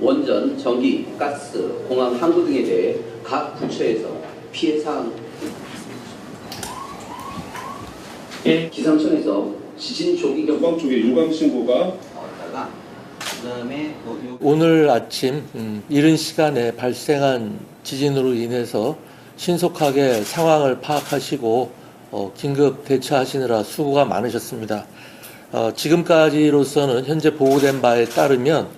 원전, 전기, 가스, 공항, 항구 등에 대해 각 부처에서 피해 사항 예. 기상청에서 지진 조기 경보 쪽에 유광 신고가 나왔다가 그다음에 뭐 요- 오늘 아침 음, 이른 시간에 발생한 지진으로 인해서 신속하게 상황을 파악하시고 어, 긴급 대처하시느라 수고가 많으셨습니다. 어, 지금까지로서는 현재 보고된 바에 따르면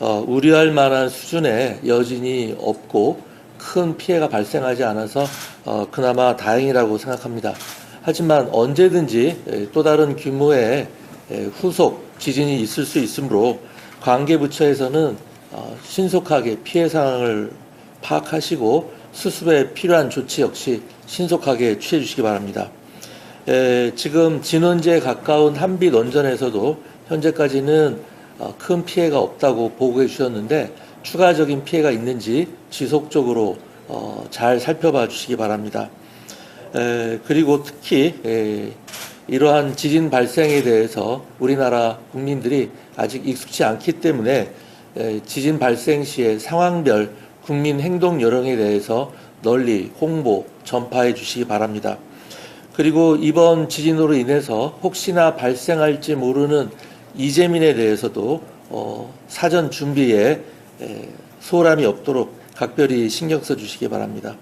어, 우려할 만한 수준의 여진이 없고 큰 피해가 발생하지 않아서 어, 그나마 다행이라고 생각합니다. 하지만 언제든지 에, 또 다른 규모의 에, 후속 지진이 있을 수 있으므로 관계 부처에서는 어, 신속하게 피해 상황을 파악하시고 수습에 필요한 조치 역시 신속하게 취해 주시기 바랍니다. 에, 지금 진원지에 가까운 한빛 원전에서도 현재까지는 어, 큰 피해가 없다고 보고해 주셨는데 추가적인 피해가 있는지 지속적으로 어, 잘 살펴봐 주시기 바랍니다. 에, 그리고 특히 에, 이러한 지진 발생에 대해서 우리나라 국민들이 아직 익숙치 않기 때문에 에, 지진 발생 시에 상황별 국민 행동 요령에 대해서 널리 홍보, 전파해 주시기 바랍니다. 그리고 이번 지진으로 인해서 혹시나 발생할지 모르는 이재민에 대해서도 어, 사전 준비에 에, 소홀함이 없도록 각별히 신경 써 주시기 바랍니다.